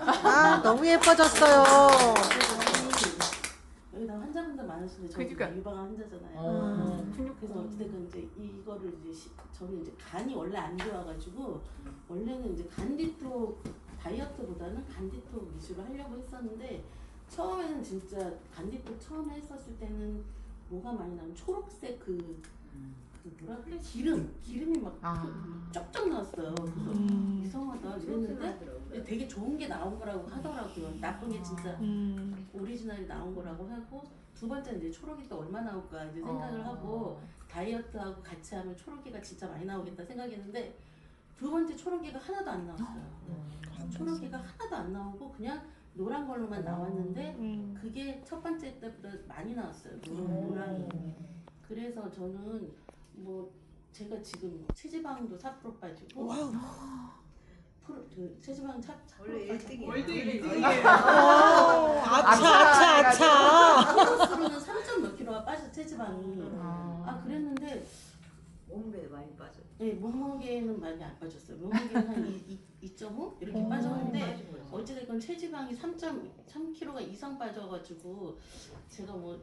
아 너무 예뻐졌어요. 여기다 환자분들 많으신데 저도 그러니까. 유방암 환자잖아요. 어. 그래서 어찌됐건 이제 이거를 이제 시, 저는 이제 간이 원래 안 좋아가지고 원래는 이제 간디톡 다이어트보다는 간디톡 위주로 하려고 했었는데 처음에는 진짜 간디톡 처음에 했었을 때는 뭐가 많이 나면 초록색 그, 그 뭐라 그래 기름 기름이 막 아. 쩍쩍 나왔어요. 그래서 음. 되게 좋은 게 나온 거라고 하더라고요. 나쁜 게 진짜 음. 오리지널이 나온 거라고 하고 두 번째는 이제 초록이 또 얼마 나올까 이제 생각을 어. 하고 다이어트하고 같이 하면 초록이가 진짜 많이 나오겠다 생각했는데 두 번째 초록이가 하나도 안 나왔어요. 초록이가 하나도 안 나오고 그냥 노란 걸로만 나왔는데 음. 그게 첫 번째 때보다 많이 나왔어요. 노란, 노랑이. 그래서 저는 뭐 제가 지금 체지방도 4% 빠지고 프로, 그 체지방 차, 4% 원래 빠지고 1등이야. 어, 아차 아차 아차. 플러스로는 3점 몇 킬로가 빠져 체지방이. 아. 아 그랬는데 몸무게 많이 빠져. 네, 몸무게는 많이 안 빠졌어요. 몸무게는 한2.5 이렇게 어. 빠졌는데 빠진. 어찌됐건 체지방이 3.3kg가 이상 빠져가지고 제가 뭐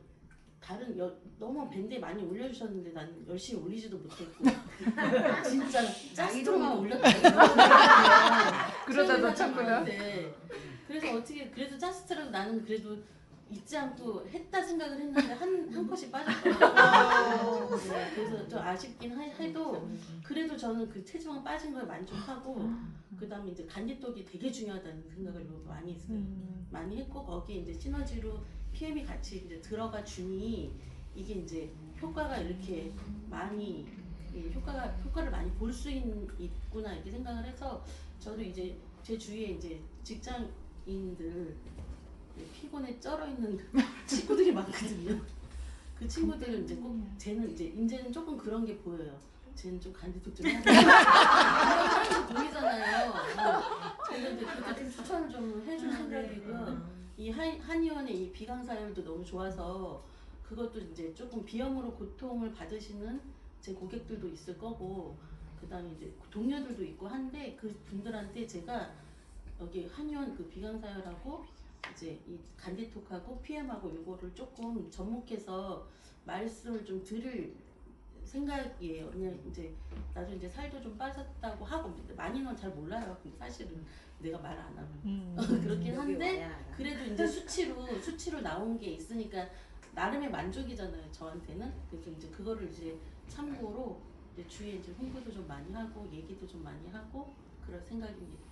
다른 여, 너무 밴드에 많이 올려주셨는데 난 열심히 올리지도 못했고 진짜 짜스트로만 올렸다. 그러다 놓쳤구나. 그래서 어떻게 그래도 짜스트라도 나는 그래도 잊지 않고 했다 생각을 했는데 한, 한 컷이 그래서 좀 아쉽긴 하- 해도 그래도 저는 그 체지방 빠진 거에 만족하고 그 다음에 이제 간디톡이 되게 중요하다는 생각을 많이 했어요. 음. 많이 했고 거기에 이제 시너지로 PM이 같이 이제 들어가 주니 이게 이제 효과가 이렇게 많이 예, 효과가 효과를 많이 볼 수 있구나 이렇게 생각을 해서 저도 이제 제 주위에 이제 직장인들 예, 피곤에 쩔어 있는 친구들이 많거든요. 그 친구들은 이제 꼭 쟤는 이제 이제는 조금 그런 게 보여요. 쟤는 좀 간디톡 좀. 사람들 보이잖아요. 뭐, 저도 이제 그때 좀 추천을 좀 해줄 생각이고요. 이 한, 한의원의 이 비강사열도 너무 좋아서 그것도 이제 조금 비염으로 고통을 받으시는 제 고객들도 있을 거고 그다음에 이제 동료들도 있고 한데 그 분들한테 제가 여기 한의원 그 비강사열하고 이제 이 간디톡하고 PM하고 이거를 조금 접목해서 말씀을 좀 드릴 생각이에요. 그냥 이제 나도 이제 살도 좀 빠졌다고 하고 많이는 잘 몰라요. 근데 사실은 내가 말 안 하면 음. 그렇긴 한데. 그래도 이제 수치로 수치로 나온 게 있으니까 나름의 만족이잖아요 저한테는 그래서 이제 그거를 이제 참고로 이제 주위에 이제 홍보도 좀 많이 하고 얘기도 좀 많이 하고 그럴 생각입니다.